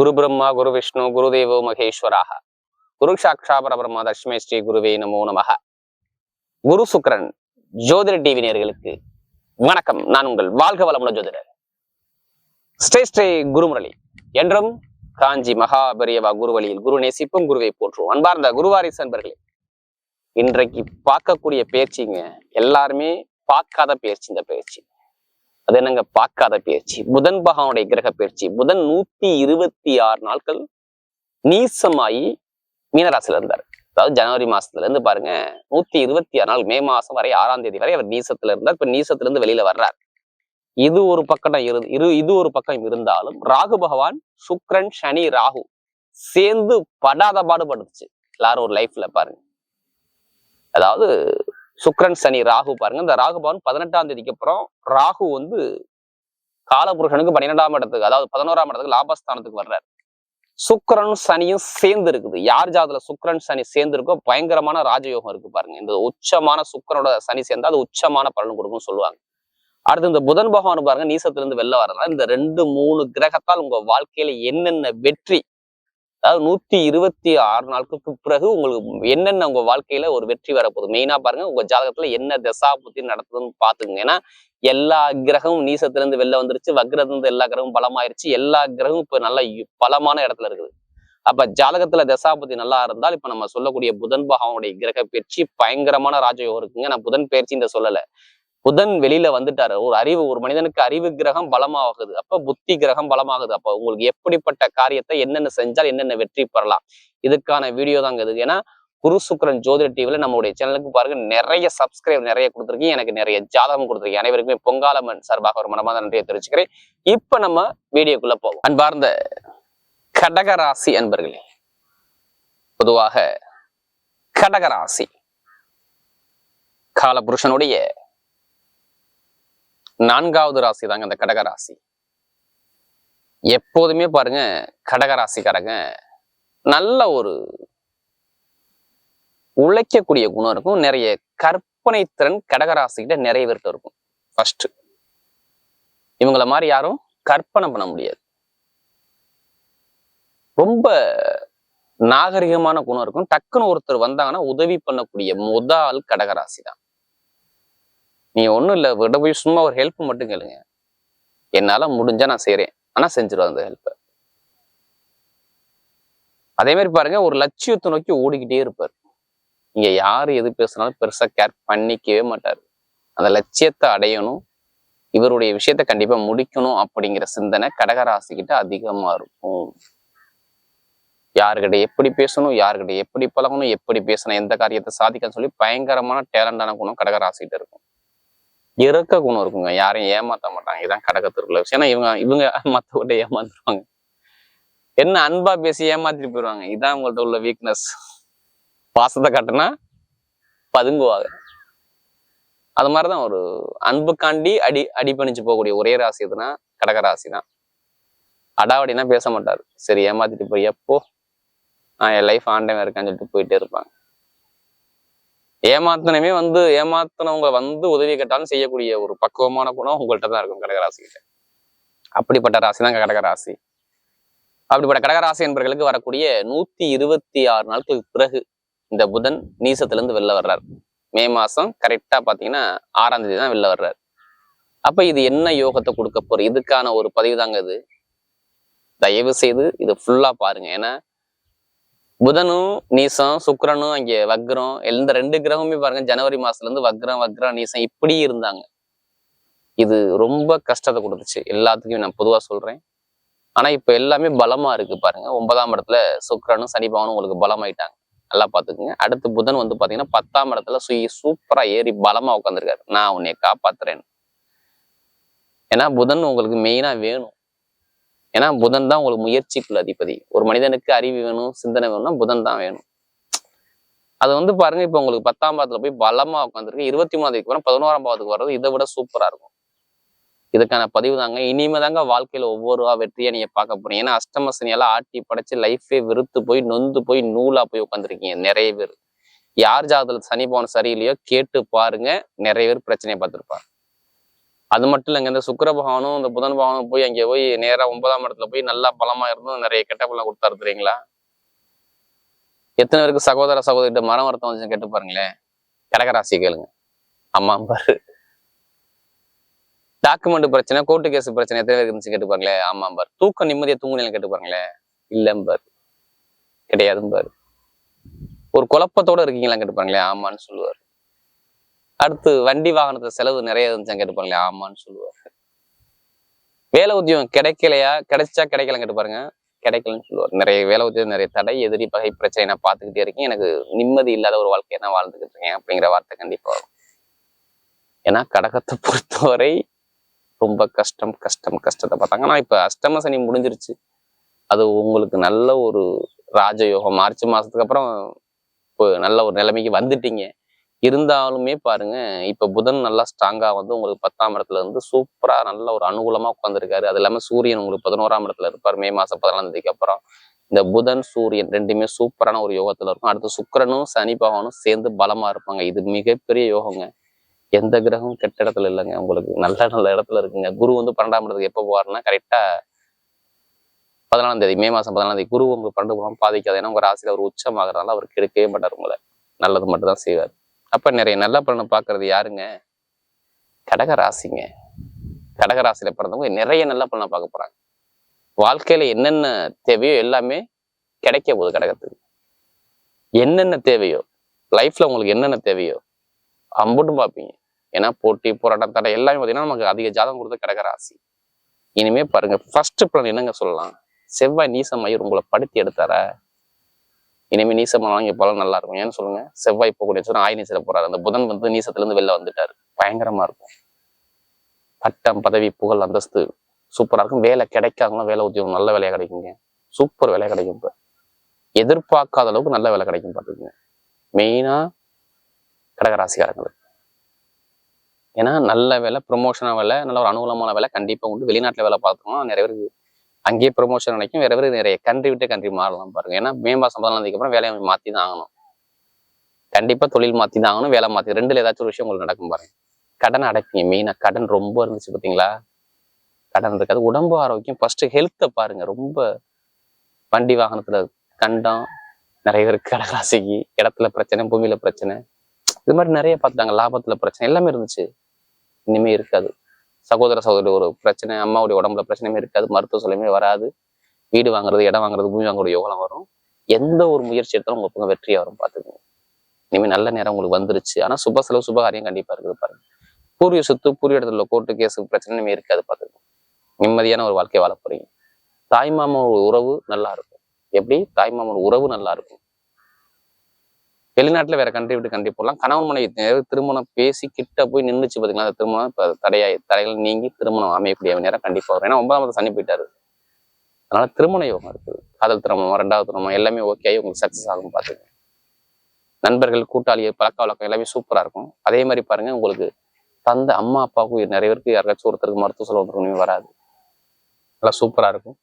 குரு பிரம்மா குரு விஷ்ணு குரு தேவோ மகேஸ்வராக. குரு சாட்சா பரபிரம்மா தஷ்மே ஸ்ரீ குருவே நமோ நமக. குரு சுக்கரன் ஜோதிட டிவி நேர்களுக்கு வணக்கம். நான் உங்கள் வாழ்க வளமுள்ள ஜோதிடர். ஸ்ரீ ஸ்ரீ குருமுரளி. என்றும் காஞ்சி மகாபெரியவா குருவழியில் குரு நேசிப்பும் குருவை போற்றுவோம் அன்பார்ந்த குருவாரிசு அன்பர்களே. இன்றைக்கு பார்க்கக்கூடிய பேச்சுங்க எல்லாருமே பார்க்காத பேச்சு இந்த பேச்சு. அது என்னங்க? பார்க்காத பயிற்சி புதன் பகவானுடைய கிரக பயிற்சி புதன் நூத்தி இருபத்தி ஆறு நாட்கள் நீசமாயி மீனராசில இருந்தார். அதாவது ஜனவரி மாசத்துல இருந்து பாருங்க நூத்தி இருபத்தி ஆறு நாள் மே மாசம் வரை ஆறாம் தேதி வரை அவர் நீசத்துல இருந்தார். இப்ப நீசத்துல இருந்து வெளியில வர்றார். இது ஒரு பக்கம் இரு இரு இது ஒரு பக்கம் இருந்தாலும் ராகு பகவான் சுக்ரன் சனி ராகு சேர்ந்து படாத பாடுபடுச்சு எல்லாரும் ஒரு லைஃப்ல பாருங்க. அதாவது சுக்ரன் சனி ராகு பாருங்க. இந்த ராகு பவன் பதினெட்டாம் தேதிக்கு அப்புறம் ராகு வந்து காலபுருஷனுக்கு பன்னிரெண்டாம் இடத்துக்கு அதாவது பதினோராம் இடத்துக்கு லாபஸ்தானத்துக்கு வர்றாரு. சுக்கரன் சனியும் சேர்ந்து இருக்குது. யார் ஜாதத்துல சுக்கரன் சனி சேர்ந்து இருக்கோ பயங்கரமான ராஜயோகம் இருக்கு பாருங்க. இந்த உச்சமான சுக்கரனோட சனி சேர்ந்தா அது உச்சமான பலன் கொடுக்கும் சொல்லுவாங்க. அடுத்து இந்த புதன் பகவான் பாருங்க நீசத்துல இருந்து வெளில வர்றதுனால இந்த ரெண்டு மூணு கிரகத்தால் உங்க வாழ்க்கையில என்னென்ன வெற்றி அதாவது நூத்தி இருபத்தி ஆறு நாட்களுக்கு பிறகு உங்களுக்கு என்னென்ன உங்க வாழ்க்கையில ஒரு வெற்றி வரப்போகுது? மெயினா பாருங்க உங்க ஜாதகத்துல என்ன தசா புத்தி நடத்துதுன்னு பாத்துக்கோங்க ஏன்னா எல்லா கிரகமும் நீசத்துல இருந்து வெளில வந்துருச்சு வக்ரத்துல இருந்து எல்லா கிரகமும் பலமாயிருச்சு. எல்லா கிரகமும் இப்ப நல்ல பலமான இடத்துல இருக்குது. அப்ப ஜாதகத்துல தசாபதி நல்லா இருந்தால் இப்ப நம்ம சொல்லக்கூடிய புதன் பகவானுடைய கிரக பயிற்சி பயங்கரமான ராஜயோகம் இருக்குங்க. நான் புதன் பயிற்சி இந்த சொல்லல. புதன் வெளியில வந்துட்டாரு. ஒரு அறிவு ஒரு மனிதனுக்கு அறிவு கிரகம் பலமாகுது. அப்ப புத்தி கிரகம் பலமாகுது. அப்ப உங்களுக்கு எப்படிப்பட்ட காரியத்தை என்னென்ன செஞ்சால் என்னென்ன வெற்றி பெறலாம்? இதுக்கான வீடியோ தாங்க இது ஏன்னா குரு சுக்கரன் ஜோதிட டிவில நம்மளுடைய சேனலுக்கு பாருங்க நிறைய சப்ஸ்கிரைப் நிறைய கொடுத்துருக்கீங்க. எனக்கு நிறைய ஜாதகம் கொடுத்துருக்கீங்க. அனைவருக்குமே பொங்காலமன் சார்பாக ஒரு மனமாத நன்றியை தெரிவிச்சுக்கிறேன். இப்ப நம்ம வீடியோக்குள்ள போவோம். அன்பார்ந்த கடகராசி அன்பர்களே பொதுவாக கடகராசி காலபுருஷனுடைய நான்காவது ராசி தாங்க அந்த கடகராசி எப்போதுமே பாருங்க கடகராசிக்காரங்க நல்ல ஒரு உழைக்கக்கூடிய குணம் இருக்கும். நிறைய கற்பனை திறன் கடகராசிக்கிட்ட நிறைய பேர்கிட்ட இருக்கும். ஃபர்ஸ்ட் இவங்கள மாதிரி யாரும் கற்பனை பண்ண முடியாது. ரொம்ப நாகரிகமான குணம் இருக்கும். டக்குன்னு ஒருத்தர் வந்தாங்கன்னா உதவி பண்ணக்கூடிய முதல் கடகராசி தான் நீ ஒன்றும் இல்லை விட போய் சும்மா ஒரு ஹெல்ப் மட்டும் கேளுங்க. என்னால முடிஞ்சா நான் செய்கிறேன் ஆனா செஞ்சிருவேன் அந்த ஹெல்ப்பை அதே மாதிரி பாருங்க ஒரு லட்சியத்தை நோக்கி ஓடிக்கிட்டே இருப்பார். இங்க யாரு எது பேசினாலும் பெருசா கேர் பண்ணிக்கவே மாட்டாரு. அந்த லட்சியத்தை அடையணும் இவருடைய விஷயத்த கண்டிப்பா முடிக்கணும் அப்படிங்கிற சிந்தனை கடகராசிக்கிட்ட அதிகமா இருக்கும். யாருக்கிட்ட எப்படி பேசணும் யாருக்கிட்ட எப்படி பழகணும் எப்படி பேசணும் எந்த காரியத்தை சாதிக்கணும்னு சொல்லி பயங்கரமான டேலண்டான குணம் கடகராசிக்கிட்ட இருக்கும். இறக்க குணம் இருக்குங்க. யாரையும் ஏமாத்த மாட்டாங்க. இதான் கடகத்திற்குள்ள விஷயம். ஏன்னா இவங்க இவங்க மற்றவர்கிட்ட ஏமாந்துருவாங்க. என்ன அன்பா பேசி ஏமாத்திட்டு போயிடுவாங்க இதான் உங்கள்ட்ட உள்ள வீக்னஸ் பாசத்தை காட்டுனா பதுங்குவாங்க. அது மாதிரிதான் ஒரு அன்புக்காண்டி அடி அடிப்பணிச்சு போகக்கூடிய ஒரே ராசி எதுனா கடகராசி தான் அடாவடினா பேச மாட்டார். சரி ஏமாத்திட்டு போய் எப்போ? என் லைஃப் ஆண்டவன் இருக்கான்னு சொல்லிட்டு போயிட்டே இருப்பாங்க. ஏமாத்தனமே வந்து ஏமாத்தினவங்க வந்து உதவி கேட்டாலும் செய்யக்கூடிய ஒரு பக்குவமான குணம் உங்கள்கிட்ட தான் இருக்கும் கடகராசிக்கிட்ட அப்படிப்பட்ட ராசி தான் கடகராசி அப்படிப்பட்ட கடகராசி என்பவர்களுக்கு வரக்கூடிய நூத்தி இருபத்தி ஆறு நாட்களுக்கு பிறகு இந்த புதன் நீசத்திலிருந்து வெளில வர்றார். மே மாசம் கரெக்டா பாத்தீங்கன்னா ஆறாம் தேதி தான் வெளில வர்றார். அப்ப இது என்ன யோகத்தை கொடுக்க போற இதுக்கான ஒரு பதிவு தாங்க இது. தயவு செய்து இது ஃபுல்லா பாருங்க. ஏன்னா புதனும் நீசம் சுக்கரனும் அங்கே வக்ரம் எந்த ரெண்டு கிரகமுமே பாருங்க ஜனவரி மாசத்துல இருந்து வக்ரம் வக்ரம் நீசம் இப்படி இருந்தாங்க. இது ரொம்ப கஷ்டத்தை கொடுத்துச்சு. எல்லாத்துக்கும் நான் பொதுவா சொல்றேன். ஆனா இப்ப எல்லாமே பலமா இருக்கு பாருங்க. ஒன்பதாம் இடத்துல சுக்கரனும் சனி பவனும் உங்களுக்கு பலமாயிட்டாங்க. நல்லா பாத்துக்குங்க அடுத்து புதன் வந்து பாத்தீங்கன்னா பத்தாம் இடத்துல சுய சூப்பரா ஏறி பலமா உட்காந்துருக்காரு நான் உன்னை காப்பாத்துறேன் ஏன்னா புதன் உங்களுக்கு மெயினா வேணும். ஏன்னா புதன் தான் உங்களுக்கு முயற்சிக்குள்ள அதிபதி. ஒரு மனிதனுக்கு அறிவு வேணும் சிந்தனை வேணும்னா புதன் தான் வேணும். அது வந்து பாருங்க இப்ப உங்களுக்கு பத்தாம் பாவத்துல போய் பலமா உட்காந்துருக்கு இருபத்தி மூணாம் தேதிக்கு அப்புறம் பதினோராம் பாவத்துக்கு வர்றது இதை விட சூப்பரா இருக்கும். இதுக்கான பதிவு தாங்க. இனிமே தாங்க வாழ்க்கையில ஒவ்வொரு வெற்றியை நீங்க பார்க்க போறீங்க. ஏன்னா அஷ்டம சனியெல்லாம் ஆட்டி படைச்சு லைஃபே வெறுத்து போய் நொந்து போய் நூலா போய் உட்காந்துருக்கீங்க நிறைய பேர். யார் ஜாதகத்துல சனி பவன் சரியில்லையோ கேட்டு பாருங்க. நிறைய பேர் பிரச்சனையை பார்த்துருப்பாங்க. அது மட்டும் இல்லைங்க இந்த சுக்கர பகவானும் இந்த புதன் பகவானும் போய் அங்கே போய் நேரா ஒன்பதாம் இடத்துல போய் நல்லா பலமா இருந்தும் நிறைய கெட்ட பலம் கொடுத்தாரு தெரியுங்களா எத்தனை பேருக்கு சகோதர சகோதரிகிட்ட மரம் வருத்தம் வந்து கேட்டு பாருங்களேன் கடகராசி கேளுங்க. ஆமா பாரு. டாக்குமெண்ட் பிரச்சனை கோர்ட்டு கேஸ் பிரச்சனை எத்தனை பேருக்கு இருந்துச்சு கேட்டு பாருங்களேன் ஆமா பாரு. தூக்கம் நிம்மதியா தூங்குனீங்க கேட்டு பாருங்களேன் இல்லம் பாரு. கிடையாதும் பாரு. ஒரு குழப்பத்தோட இருக்கீங்களா கேட்டு பாருங்களேன் ஆமான்னு சொல்லுவார். அடுத்து வண்டி வாகனத்துல செலவு நிறைய இருந்துச்சா கேட்டு ஆமான்னு சொல்லுவார். வேலை உத்தியோகம் கிடைக்கலையா? கிடைச்சா கிடைக்கலன்னு கேட்டு பாருங்க. கிடைக்கலன்னு சொல்லுவார். நிறைய வேலை உத்தியோகம் நிறைய தடை எதிரி பகை பிரச்சனை நான் பார்த்துக்கிட்டே இருக்கேன். எனக்கு நிம்மதி இல்லாத ஒரு வாழ்க்கையை நான் வாழ்ந்துகிட்டு இருக்கேன் அப்படிங்கிற வார்த்தை கண்டிப்பா வரும். ஏன்னா கடகத்தை பொறுத்தவரை ரொம்ப கஷ்டம் கஷ்டம் கஷ்டத்தை பார்த்தாங்க. ஆனால் இப்போ அஷ்டம சனி முடிஞ்சிருச்சு. அது உங்களுக்கு நல்ல ஒரு ராஜயோகம். மார்ச் மாதத்துக்கு அப்புறம் இப்போ நல்ல ஒரு நிலைமைக்கு வந்துட்டீங்க. இருந்தாலுமே பாருங்க இப்போ புதன் நல்லா ஸ்ட்ராங்காக வந்து உங்களுக்கு பத்தாம் இடத்துல இருந்து சூப்பராக நல்ல ஒரு அனுகூலமாக உட்காந்துருக்காரு அது இல்லாமல் சூரியன் உங்களுக்கு பதினோராம் இடத்துல இருப்பார் மே மாதம் பதினாலாம் தேதிக்கு அப்புறம். இந்த புதன் சூரியன் ரெண்டுமே சூப்பரான ஒரு யோகத்தில் இருக்கும். அடுத்து சுக்கிரனும் சனி பகவானும் சேர்ந்து பலமாக இருப்பாங்க. இது மிகப்பெரிய யோகங்க. எந்த கிரகம் கெட்ட இடத்துல இல்லைங்க. உங்களுக்கு நல்ல நல்ல இடத்துல இருக்குங்க. குரு வந்து பன்னெண்டாம் இடத்துக்கு எப்போ போவார்னா கரெக்டாக பதினாலாம் தேதி மே மாதம் பதினாலாம் தேதி. குரு உங்களுக்கு பன்னெண்டு பாதிக்காது. ஏன்னா உங்கள் ராசியில் அவர் உச்சமாகறதுனால அவர் கெடுக்கவே மாட்டார் உங்களை. நல்லது மட்டும் தான் செய்வார். அப்ப நிறைய நல்ல பலனை பாக்குறது யாருங்க? கடக ராசிங்க. கடக ராசியில பிறந்தவங்க நிறைய நல்ல பலனை பார்க்க போறாங்க. வாழ்க்கையில என்னென்ன தேவையோ எல்லாமே கிடைக்க போகுது கடகத்துக்கு. என்னென்ன தேவையோ லைஃப்ல உங்களுக்கு என்னென்ன தேவையோ அம்புட்டும் பார்ப்பீங்க. ஏன்னா போட்டி போராட்டம் தடை எல்லாமே பார்த்தீங்கன்னா நமக்கு அதிக ஜாதகம் கொடுத்து கடக ராசி. இனிமே பாருங்க ஃபர்ஸ்ட் பிளான் என்னங்க சொல்லலாம்? செவ்வாய் நீசமாயி உங்களை படுத்தி எடுத்தார? இனிமே நீசமானவங்க வாங்கி நல்லா இருக்கும். ஏன்னு சொல்லுங்க செவ்வாய் போகக்கூடிய சொன்னா ஆய் நீசல போறாரு. அந்த புதன் வந்து நீசத்துலேருந்து வெளில வந்துட்டாரு. பயங்கரமா இருக்கும். பட்டம் பதவி புகழ் அந்தஸ்து சூப்பரா இருக்கும். வேலை கிடைக்காதவங்க வேலை உத்தியோகம் நல்ல வேலையாக கிடைக்குங்க. சூப்பர் வேலை கிடைக்கும் இப்போ. எதிர்பார்க்காத அளவுக்கு நல்ல வேலை கிடைக்கும் பார்த்துக்குங்க மெயினா கடகராசிக்காரங்களுக்கு. ஏன்னா நல்ல வேலை ப்ரொமோஷனாக வேலை நல்ல ஒரு அனுகூலமான வேலை கண்டிப்பாக உண்டு. வெளிநாட்டில் வேலை பார்த்தோம்னா நிறைய பேருக்கு அங்கேயே ப்ரொமோஷன் கிடைக்கும் வேற வேறு நிறைய கண்ட்ரி விட்டு கண்ட்ரி மாறலாம் பாருங்க. ஏன்னா மே மாசம் பதினாலாம் தேதிக்கு அப்புறம் வேலையை மாற்றி தான் ஆகணும். கண்டிப்பாக தொழில் மாற்றி தான் ஆகணும் வேலை மாற்றி ரெண்டுல ஏதாச்சும் ஒரு விஷயம் உங்களுக்கு நடக்கும் பாருங்க. கடன் அடைப்பீங்க மெயினாக கடன் ரொம்ப இருந்துச்சு பார்த்தீங்களா கடன் இருக்காது. உடம்பு ஆரோக்கியம் ஃபர்ஸ்ட் ஹெல்த்தை பாருங்க. ரொம்ப வண்டி வாகனத்துல கண்டம் நிறைய பேருக்கு கடகாசிக்கு இடத்துல பிரச்சனை பூமியில பிரச்சனை. இது மாதிரி நிறைய பார்த்துட்டாங்க. லாபத்துல பிரச்சனை. எல்லாமே இருந்துச்சு. இனிமே இருக்காது. சகோதர சகோதரி ஒரு பிரச்சனை அம்மாவுடைய உடம்புல பிரச்சனையுமே இருக்காது மருத்துவ சொல்லையுமே வராது. வீடு வாங்குறது இடம் வாங்குறது பூமி வாங்குறது யோகம் வரும்? எந்த ஒரு முயற்சி எடுத்தாலும் உங்க பக்கம் வெற்றியாக வரும் பார்த்துக்கோங்க இனிமே நல்ல நேரம் உங்களுக்கு வந்துருச்சு. ஆனா சுப செலவு சுபகாரியம் கண்டிப்பா இருக்குது பாருங்க. பூர்வீக சொத்து பூர்வீக இடத்துல கோர்ட்டு கேஸு பிரச்சனையுமே இருக்காது பார்த்துக்கோங்க நிம்மதியான ஒரு வாழ்க்கையை வாழ போறீங்க. தாய்மாமன் உறவு நல்லா இருக்கும். எப்படி? தாய்மாமன் உறவு நல்லா இருக்கும். வெளிநாட்டில் வேற கண்ட்ரி விட்டு கண்ட்ரி போகலாம் கணவன் மனைவி திருமணம் பேசி கிட்ட போய் நின்றுச்சு பார்த்தீங்களா அந்த திருமணம் இப்போ தடையாய் தடைகள் நீங்கி திருமணம் அமையக்கூடிய நேரம் கண்டிப்பாக வரும். ஏன்னா ஒன்பதாம் சனி போயிட்டாரு. அதனால திருமண யோகம் இருக்குது. காதல் திருமணம் ரெண்டாவது திருமணம் எல்லாமே ஓகே ஆகி உங்களுக்கு சக்ஸஸ் ஆகும் பார்த்துங்க நண்பர்கள் கூட்டாளி பழக்க வழக்கம் எல்லாமே சூப்பராக இருக்கும். அதே மாதிரி பாருங்க உங்களுக்கு தந்த அம்மா அப்பாவுக்கும் நிறைய பேருக்கு யாருக்காச்சும் ஒருத்தருக்கு மருத்துவ செலவு ஒன்றுமே வராது. நல்லா சூப்பராக இருக்கும்.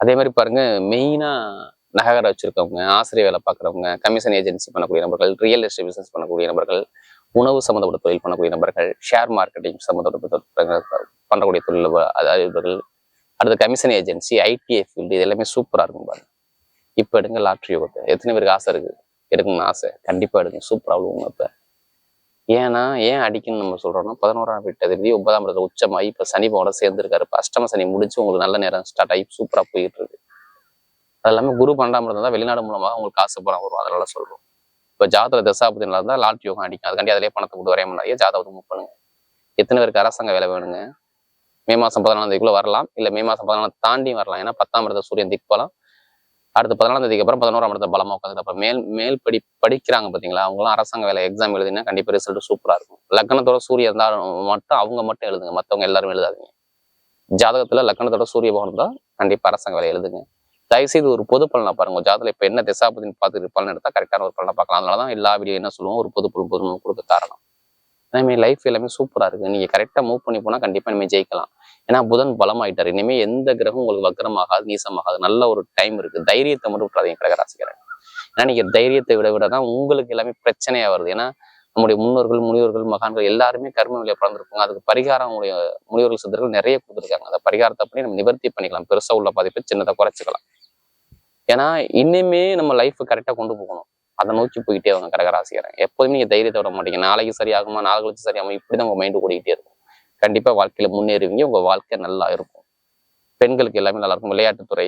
அதே மாதிரி பாருங்க மெயினாக நகர வச்சிருக்கவங்க ஆசிரியர் வேலை பார்க்குறவங்க கமிஷன் ஏஜென்சி பண்ணக்கூடிய நபர்கள் ரியல் எஸ்டேட் பிசினஸ் பண்ணக்கூடிய நபர்கள் உணவு சம்மந்தப்பட்ட தொழில் பண்ணக்கூடிய நபர்கள் ஷேர் மார்க்கெட்டிங் சம்மந்தப்பட்ட பண்ணக்கூடிய தொழில் அதிபர்கள் அடுத்த கமிஷன் ஏஜென்சி ஐடிஐ ஃபீல்டு இது எல்லாமே சூப்பராக இருக்கும் பாருங்க. இப்போ எடுங்க லாட்ரி யோகத்தை. எத்தனை பேருக்கு ஆசை இருக்கு? எடுக்கணும்னு ஆசை. கண்டிப்பாக எடுங்க. சூப்பராக உங்க இப்போ ஏன்னா ஏன் அடிக்கணும்னு நம்ம சொல்கிறோம்னா பதினோராம் வீட்டு அதிபதி ஒன்பதாம் இடத்துல உச்சமாகி இப்போ சனிபோட சேர்ந்துருக்காரு. இப்போ அஷ்டம சனி முடிச்சு உங்களுக்கு நல்ல நேரம் ஸ்டார்ட் ஆகி சூப்பராக போயிட்டு இருக்கு. அது எல்லாமே குரு பன்னெண்டாம் இடத்துல தான் வெளிநாடு மூலமாக உங்களுக்கு காசு பணம் வரும். அதனால சொல்கிறோம் இப்போ ஜாதக தசாபதி நல்லா இருந்தால் லாட் யோகம் அடிக்கும். அதுக்காண்டி அதிலே பணத்தை போட்டு வரைய முடியாது ஜாதகத்தை மூவ் பண்ணுங்க. எத்தனை பேருக்கு அரசாங்க வேலை வேணுங்க? மே மாசம் பதினாலாந்தேதிக்குள்ளே வரலாம். இல்ல மே மாசம் பதினாலாம் தாண்டி வரலாம். ஏன்னா பத்தாம் இடத்த சூரியன் திக்பலம். அடுத்து பதினாலாம் தேதிக்கு அப்புறம் பதினோராம் இடத்த பலமா உட்காந்து அப்புறம் மேல் மேல் படி படிக்கிறாங்க பாத்தீங்களா? அவங்களாம் அரசாங்க வேலை எக்ஸாம் எழுதினா கண்டிப்பா ரிசல்ட் சூப்பரா இருக்கும். லக்னத்தோட சூரியன் இருந்தாலும் மட்டும் அவங்க மட்டும் எழுதுங்க. மத்தவங்க எல்லாரும் எழுதாதீங்க. ஜாதகத்துல லக்னத்தோட சூரிய பகவான் தான் கண்டிப்பா அரசாங்க வேலை எழுதுங்க. தயவுசெய்து ஒரு பொது பலனை பாருங்க. உங்க இப்போ இப்ப என்ன திசாபதினு பார்த்துட்டு பலன் எடுத்தால் கரெக்டான ஒரு பலனை பார்க்கலாம். அதனாலதான் எல்லா வீடியோ என்ன சொல்லுவோம்? ஒரு பொது பொருள் பொது பலன் கொடுக்க காரணம் அதே லைஃப் எல்லாமே சூப்பரா இருக்கு. நீங்க கரெக்டா மூவ் பண்ணி போனா கண்டிப்பா இனிமே ஜெயிக்கலாம். ஏன்னா புதன் பலமாயிட்டாரு. இனிமே எந்த கிரகம் உங்களுக்கு வக்கரமாகாது நீசமாகாது. நல்ல ஒரு டைம் இருக்கு. தைரியத்தை மட்டும் விட்டுறாதீங்க கடகராசிக்கிறேன் ஏன்னா நீங்க தைரியத்தை விட விட தான் உங்களுக்கு எல்லாமே பிரச்சனையா வருது. ஏன்னா நம்முடைய முன்னோர்கள் முனிவர்கள் மகான்கள் எல்லாருமே கர்ம விலையை பிறந்திருப்பாங்க. அதுக்கு பரிகாரம் நம்முடைய முனிவர்கள் சித்தர்கள் நிறைய கொடுத்துருக்காங்க. அந்த பரிகாரத்தை பண்ணி நம்ம நிவர்த்தி பண்ணிக்கலாம். பெருசா உள்ள பாதிப்பை சின்னதை குறைச்சிக்கலாம். ஏன்னா இன்னுமே நம்ம லைஃப் கரெக்டாக கொண்டு போகணும். அதை நோக்கி போயிட்டே அவங்க கடகராசிக்கிறேன் எப்போதுமே நீங்கள் தைரியத்தை விட மாட்டீங்க. நாளைக்கு சரியாகுமா நாளை கழிச்சு சரியாகுமா இப்படிதான் உங்கள் மைண்டு ஓடிக்கிட்டே இருக்கும். கண்டிப்பாக வாழ்க்கையில முன்னேறுவீங்க. உங்கள் வாழ்க்கை நல்லா இருக்கும். பெண்களுக்கு எல்லாமே நல்லா இருக்கும். விளையாட்டுத்துறை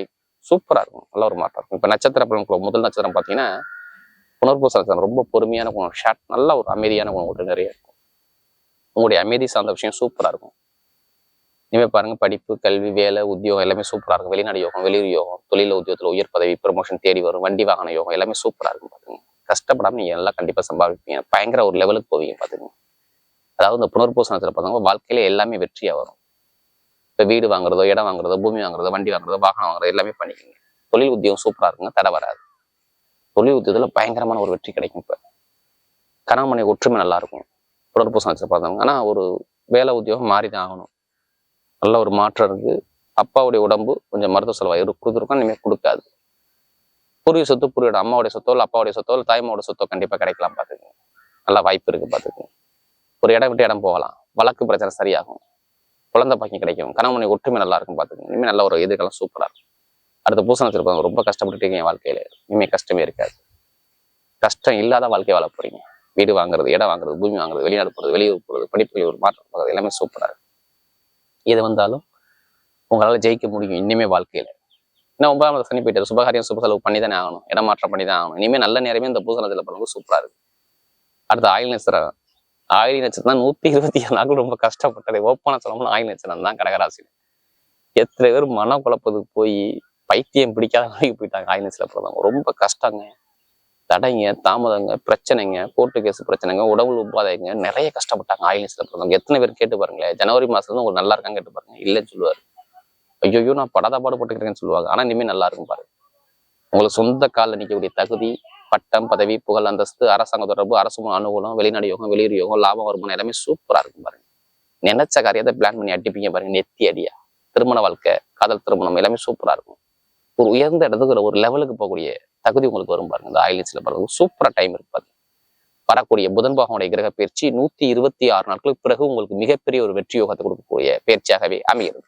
சூப்பரா இருக்கும். நல்ல ஒரு மாற்றம் இருக்கும். இப்போ நட்சத்திர பலன்குள்ள முதல் நட்சத்திரம் பார்த்தீங்கன்னா புனர்பூச நட்சத்திரம் ரொம்ப பொறுமையான குணம். ஷார்ட் நல்ல ஒரு அமைதியான குணம் நிறைய இருக்கும். உங்களுடைய அமைதி சார்ந்த விஷயம் சூப்பராக இருக்கும். இனிமே பாருங்க படிப்பு கல்வி வேலை உத்தியோகம் எல்லாமே சூப்பரா இருக்கும். வெளிநாடு யோகம் வெளியூர் யோகம் தொழில் உத்தியோகத்தில் உயர் பதவி ப்ரமோஷன் தேடி வரும் வண்டி வாகன யோகம் எல்லாமே சூப்பரா இருக்கும் பாத்துங்க கஷ்டப்படாம நீங்கள் எல்லாம் கண்டிப்பா சம்பாதிப்பீங்க. பயங்கர ஒரு லெவலுக்கு போவீங்க பாத்துங்க அதாவது இந்த புனர்பூசணத்துல பார்த்தவங்க வாழ்க்கையில எல்லாமே வெற்றியா வரும். இப்ப வீடு வாங்குறதோ இடம் வாங்குறதோ பூமி வாங்குறதோ வண்டி வாங்குறதோ வாகனம் வாங்குறதோ எல்லாமே பண்ணிக்கோங்க. தொழில் உத்தியோகம் சூப்பரா இருக்குங்க தடை வராது. தொழில் உத்தியோகத்தில் பயங்கரமான ஒரு வெற்றி கிடைக்கும் இப்போ. கணவன் ஒற்றுமை நல்லா இருக்கும். பார்த்தவங்க ஆனா ஒரு வேலை உத்தியோகம் மாறி தான் ஆகணும். நல்ல ஒரு மாற்றம் இருக்கு. அப்பாவுடைய உடம்பு கொஞ்சம் மருத்துவ செலவாக கொடுத்துருக்கோம் இனிமேல் கொடுக்காது. பூர்வீக சொத்து பூர்வீட அம்மாவுடைய சொத்தோ இல்லை அப்பாவுடைய சொத்தோ இல்லை தாய்மாவோட சொத்தோ கண்டிப்பா கிடைக்கலாம் பார்த்துக்கோங்க நல்லா வாய்ப்பு இருக்குது பார்த்துக்கோங்க ஒரு இடம் விட்டு இடம் போகலாம். வழக்கு பிரச்சனை சரியாகும். குழந்தை பாக்கியம் கிடைக்கும். கணவனை ஒற்றுமை நல்லா இருக்கும் பார்த்துக்கோங்க இனிமேல் நல்ல ஒரு எதிர்காலம் சூப்பரா இருக்கும். அடுத்த பூசணம் வச்சிருப்பாங்க. ரொம்ப கஷ்டப்பட்டுட்டு இருக்கீங்க வாழ்க்கையில. இனிமேல் கஷ்டமே இருக்காது. கஷ்டம் இல்லாத வாழ்க்கை வாழ போறீங்க. வீடு வாங்குறது இடம் வாங்குறது பூமி வாங்குறது வெளிநாடு போகிறது வெளியூர் போகிறது படிப்புகளில் ஒரு மாற்றம் போகிறது எல்லாமே சூப்பராக இருக்கும் எது வந்தாலும் உங்களால ஜெயிக்க முடியும். இனிமே வாழ்க்கையில. ஏன்னா ஒன்பதாம் சனி போயிட்டு சுபகாரியம் சுப செலவு பண்ணி தானே ஆகணும். இடமாற்றம் மாற்றம் பண்ணி தான் ஆகணும். இனிமேல் நல்ல நேரமே இந்த பூசணத்துல பண்ணுறது சூப்பராக இருக்கு. அடுத்து ஆயில் நட்சத்திரம். ஆயில் நட்சத்திரம் நூத்தி இருபத்தி ஏழு நாள் ரொம்ப கஷ்டப்பட்டது. ஓப்பனாக சொல்லணும்னா ஆயில் நட்சத்திரம் தான் கடகராசி எத்தனை பேர் மன குழப்பத்துக்கு போய் பைத்தியம் பிடிக்காத வரைக்கும் போயிட்டாங்க. ஆயில் நட்சத்திரம் பிறந்தவங்க ரொம்ப கஷ்டங்க. தடைங்க தாமதங்க பிரச்சனைங்க கோர்ட்டு கேஸ் பிரச்சனைங்க உடம்புல உபாதைங்க நிறைய கஷ்டப்பட்டாங்க. ஆயில் பிறந்தவங்க எத்தனை பேர் கேட்டு பாருங்களேன் ஜனவரி மாசத்துல உங்களுக்கு நல்லா இருக்காங்க கேட்டு பாருங்க. இல்லைன்னு சொல்லுவாரு. ஐயோ நான் படாத பாடுபட்டுக்கிறேன்னு சொல்லுவாங்க. ஆனா இனிமேல் நல்லா இருக்கும் பாருங்க. உங்களுக்கு சொந்த காலில் நிற்கக்கூடிய தகுதி பட்டம் பதவி புகழ் அந்தஸ்து அரசாங்க தொடர்பு அரசு அனுகூலம் வெளிநாடு யோகம் வெளியூர் யோகம் லாபம் வருமானம் எல்லாமே சூப்பரா இருக்கும் பாருங்க. நினைச்ச காரியத்தை பிளான் பண்ணி அடிப்பீங்க பாருங்க நெத்தி அடியா. திருமண வாழ்க்கை காதல் திருமணம் எல்லாமே சூப்பரா இருக்கும். ஒரு உயர்ந்த இடத்துக்கு ஒரு லெவலுக்கு போகக்கூடிய தகுதி உங்களுக்கு வரும் பாருங்க. இந்த ஆயில்ஸ்ல பாருங்க சூப்பரா டைம் இருப்பாது வரக்கூடிய புதன் பாகனுடைய கிரக பயிற்சி நூத்தி இருபத்தி ஆறு நாட்களுக்கு பிறகு உங்களுக்கு மிகப்பெரிய ஒரு வெற்றி யோகத்தை கொடுக்கக்கூடிய பயிற்சியாகவே அமைகிறது.